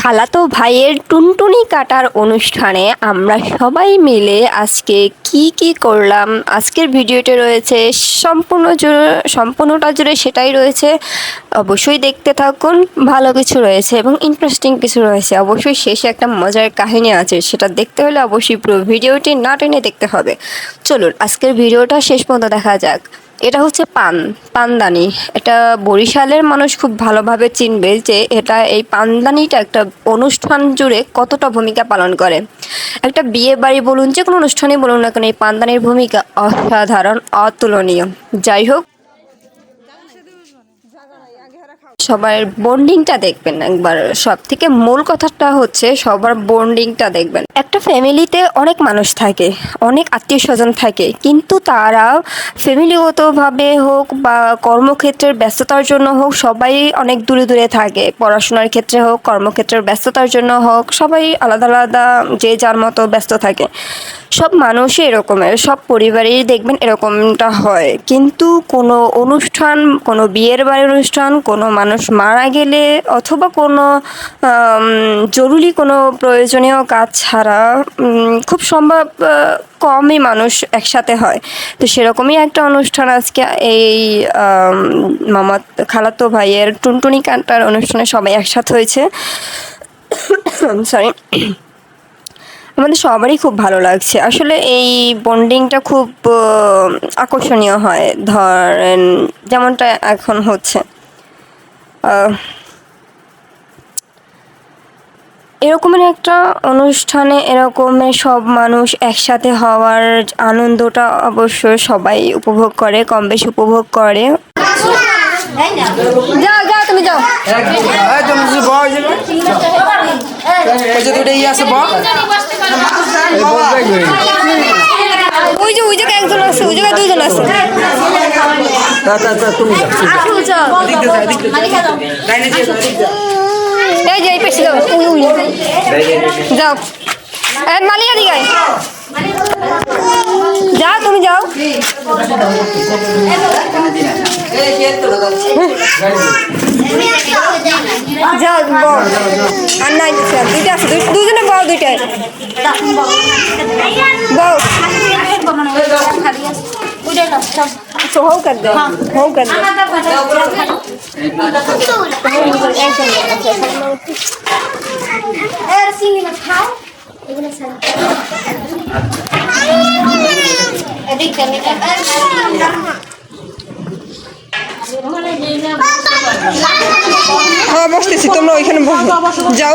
খালাতো ভাইয়ের টুনটুনি কাটার অনুষ্ঠানে আমরা সবাই মিলে আজকে কি কি করলাম, আজকের ভিডিওতে রয়েছে সম্পূর্ণ জুড়ে, সম্পূর্ণটা জুড়ে সেটাই রয়েছে। অবশ্যই দেখতে থাকুন, ভালো কিছু রয়েছে এবং ইন্টারেস্টিং কিছু রয়েছে। অবশ্যই শেষে একটা মজার কাহিনী আছে, সেটা দেখতে হলে অবশ্যই পুরো ভিডিওটি না টেনে দেখতে হবে। চলুন, আজকের ভিডিওটা শেষ পর্যন্ত দেখা যাক। এটা হচ্ছে পান, পানদানি। এটা বরিশালের মানুষ খুব ভালোভাবে চিনবে যে এটা এই পানদানিটা একটা অনুষ্ঠান জুড়ে কতটা ভূমিকা পালন করে। একটা বিয়ে বাড়ি বলুন যে কোনো অনুষ্ঠানে বলুন না কেন, এই পানদানির ভূমিকা অসাধারণ, অতুলনীয়। যাই হোক সবার বন্ডিংটা দেখবেন একবার সব থেকে মূল কথাটা হচ্ছে সবার বন্ডিংটা দেখবেন। একটা ফ্যামিলিতে অনেক মানুষ থাকে, অনেক আত্মীয় স্বজন থাকে, কিন্তু তারা ফ্যামিলিগতভাবে হোক বা কর্মক্ষেত্রের ব্যস্ততার জন্য হোক, সবাই অনেক দূরে দূরে থাকে। পড়াশোনার ক্ষেত্রে হোক, কর্মক্ষেত্রের ব্যস্ততার জন্য হোক, সবাই আলাদা আলাদা যে যার মতো ব্যস্ত থাকে। সব মানুষই এরকমের, সব পরিবারেই দেখবেন এরকমটা হয়। কিন্তু কোনো অনুষ্ঠান, কোনো বিয়ের বাড়ির অনুষ্ঠান, কোনো মানুষ মারা গেলে অথবা কোনো জরুরি কোনো প্রয়োজনীয় কাজ ছাড়া খুব সম্ভব কমই মানুষ একসাথে হয়। তো সেরকমই একটা অনুষ্ঠান আজকে এই মামাত, খালাতো ভাইয়ের টুনটুনি কান্টার অনুষ্ঠানে সবাই একসাথে হয়েছে। সরি আমাদের সবারই খুব ভালো লাগছে। আসলে এই বন্ডিংটা খুব আকর্ষণীয় হয়। ধরেন, যেমনটা এখন হচ্ছে। এরকমের একটা অনুষ্ঠানে এরকমের সব মানুষ একসাথে হওয়ার আনন্দটা অবশ্য সবাই উপভোগ করে কম বেশি উপভোগ করে। যাও যাও, তুমি যাও। ওই যে ওই জায়গায় একজন আছে ওই জায়গায় দুইজন আছে। এই যে এই পেছি যাও। উই উই। যাও। মালিয়া যাও তুমি যাও। যাও বল। আর নাই দুইটা আছে। দুজনে বল। দুইটাই। বল। তো হোক হ্যাঁ বসতেছি তোমরা ওইখানে বসো। যাও।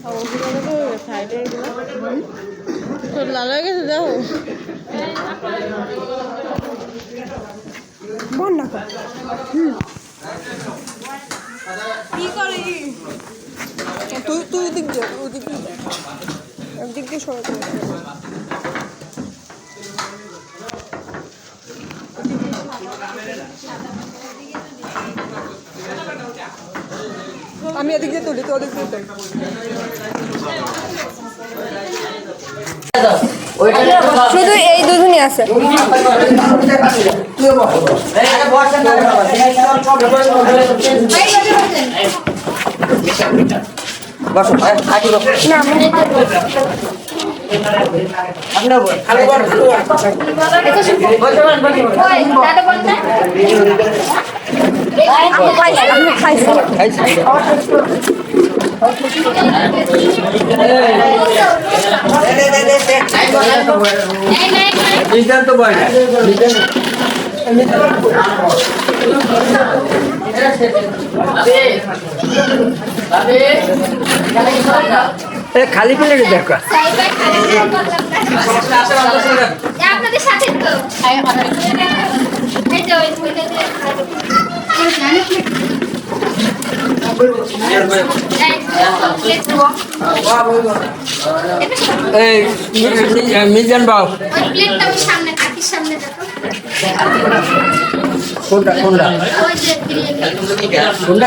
এদিকে লাল হয়ে গেছে দেখো বল না কি করে তুই তুই ওদিক যা ওদিক দিয়ে। একদিক দিয়ে সবাই যাবে। আমি এদিক দিয়ে তুলি তো ওদিক দিয়ে তুলি। শুধু এই দুজনই আছে। আপনার বল খালি বল খাইছি বিজান তো খালি প্লেট দেখো আপনাদের সাথে মিজান বাবু। কোনটা কোনটা কোনটা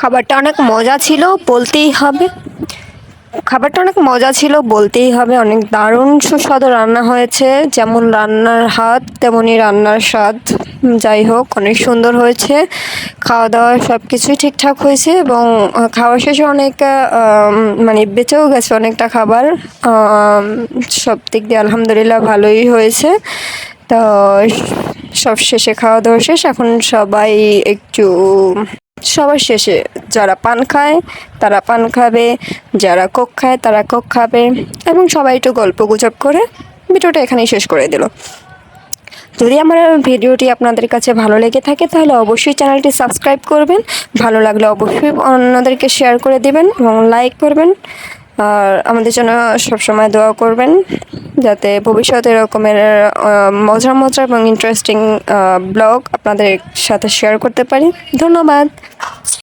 খাবারটা অনেক মজা ছিল, বলতেই হবে। খাবারটা অনেক মজা ছিল, বলতেই হবে। অনেক দারুণ সুস্বাদু রান্না হয়েছে। যেমন রান্নার হাত তেমনই রান্নার স্বাদ। যাই হোক, অনেক সুন্দর হয়েছে। খাওয়া দাওয়া সব কিছুই ঠিকঠাক হয়েছে এবং খাওয়া শেষে অনেক মানে বেঁচেও গেছে অনেকটা খাবার। সব দিক দিয়ে আলহামদুলিল্লাহ ভালোই হয়েছে। তো সব শেষে খাওয়া দাওয়া শেষ। এখন সবাই একটু, সবার শেষে যারা পান খায়, তারা পান খাবে। যারা কোক খায়, তারা কোক খাবে। এবং সবাই একটু গল্প গুজব করে ভিডিওটা এখানেই শেষ করে দিল। যদি আমার ভিডিওটি আপনাদের কাছে ভালো লেগে থাকে, তাহলে অবশ্যই চ্যানেলটি সাবস্ক্রাইব করবেন। ভালো লাগলে অবশ্যই অন্যদেরকে শেয়ার করে দেবেন এবং লাইক করবেন। আর আমাদের জন্য সবসময় দোয়া করবেন যাতে ভবিষ্যতে এরকমের মজার মজার এবং ইন্টারেস্টিং ব্লগ আপনাদের সাথে শেয়ার করতে পারি। ধন্যবাদ।